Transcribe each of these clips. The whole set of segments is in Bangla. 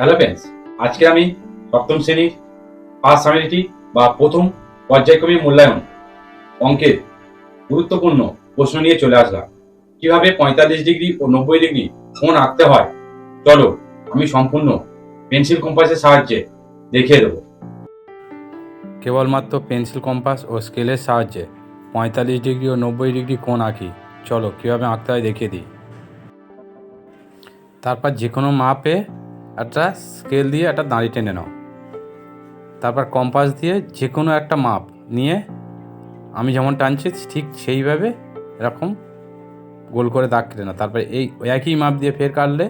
হ্যালো ফ্রেন্ডস আজকে আমি সপ্তম শ্রেণির ফার্স্ট সামিলিটি বা প্রথম পর্যায়ক্রমে মূল্যায়ন অঙ্কের গুরুত্বপূর্ণ প্রশ্ন নিয়ে চলে আসলাম। কীভাবে পঁয়তাল্লিশ ডিগ্রি ও নব্বই ডিগ্রি কোণ আঁকতে হয়? চলো আমি সম্পূর্ণ পেন্সিল কম্পাসের সাহায্যে দেখিয়ে দেবো। কেবলমাত্র পেন্সিল কম্পাস ও স্কেলের সাহায্যে পঁয়তাল্লিশ ডিগ্রি ও নব্বই ডিগ্রি কোণ আঁকি। চলো কীভাবে আঁকতে হয় দেখিয়ে দিই। তারপর যে কোনো মাপে একটা স্কেল দিয়ে একটা দাঁড়ি টেনে নাও। তারপর কম্পাস দিয়ে যে কোনো একটা মাপ নিয়ে আমি যেমন টানছি ঠিক সেইভাবে এরকম গোল করে দাগ কেটে নাও। তারপরে এই একই মাপ দিয়ে ফের কাটলে,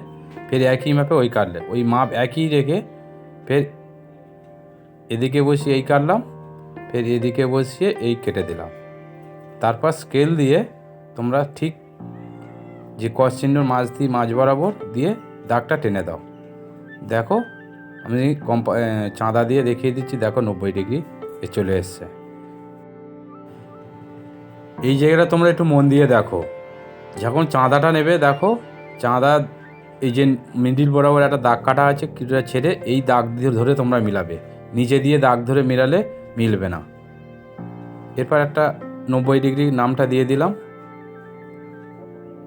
ফের একই মাপে ওই কাটলে। ওই মাপ একই রেখে ফের এদিকে বসিয়ে এই কাটলাম, ফের এদিকে বসিয়ে এই কেটে দিলাম। তারপর স্কেল দিয়ে তোমরা ঠিক যে কস চিহ্নর মাছ দিয়ে মাছ বরাবর দিয়ে দাগটা টেনে দাও। দেখো, আমি কম্পা চাঁদা দিয়ে দেখিয়ে দিচ্ছি, দেখো নব্বই ডিগ্রি এ চলে এসছে। এই জায়গাটা তোমরা একটু মন দিয়ে দেখো। যখন চাঁদাটা নেবে, দেখো, চাঁদা, এই যে মিডিল বরাবর একটা দাগ কাটা আছে, কিছুটা ছেড়ে এই দাগ দিয়ে ধরে তোমরা মিলাবে। নিচে দিয়ে দাগ ধরে মেলালে মিলবে না। এরপর একটা নব্বই ডিগ্রি নামটা দিয়ে দিলাম।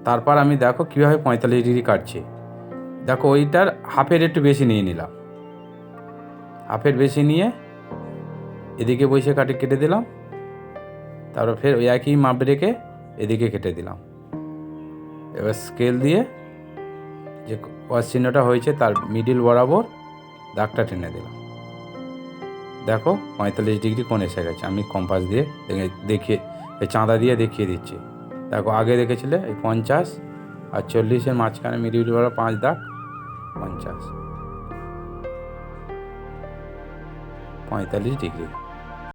তারপর আমি দেখো কীভাবে পঁয়তাল্লিশ ডিগ্রি কাটছি। দেখো, ওইটার হাফের একটু বেশি নিয়ে নিলাম। হাফের বেশি নিয়ে এদিকে বসে কাটে কেটে দিলাম, তারপর ফের ওই একই মাপ রেখে এদিকে কেটে দিলাম। এবার স্কেল দিয়ে যে কস চিহ্নটা হয়েছে তার মিডিল বরাবর দাগটা টেনে দিলাম। দেখো, পঁয়তাল্লিশ ডিগ্রি কোণ এসে গেছে। আমি কম্পাস দিয়ে দেখিয়ে চাঁদা দিয়ে দেখিয়ে দিচ্ছি। দেখো, আগে দেখেছিলে এই পঞ্চাশ আর চল্লিশের মাঝখানে মিডিল বরাবর পাঁচ দাগ। পঞ্চাশ পঁয়তাল্লিশ ডিগ্রি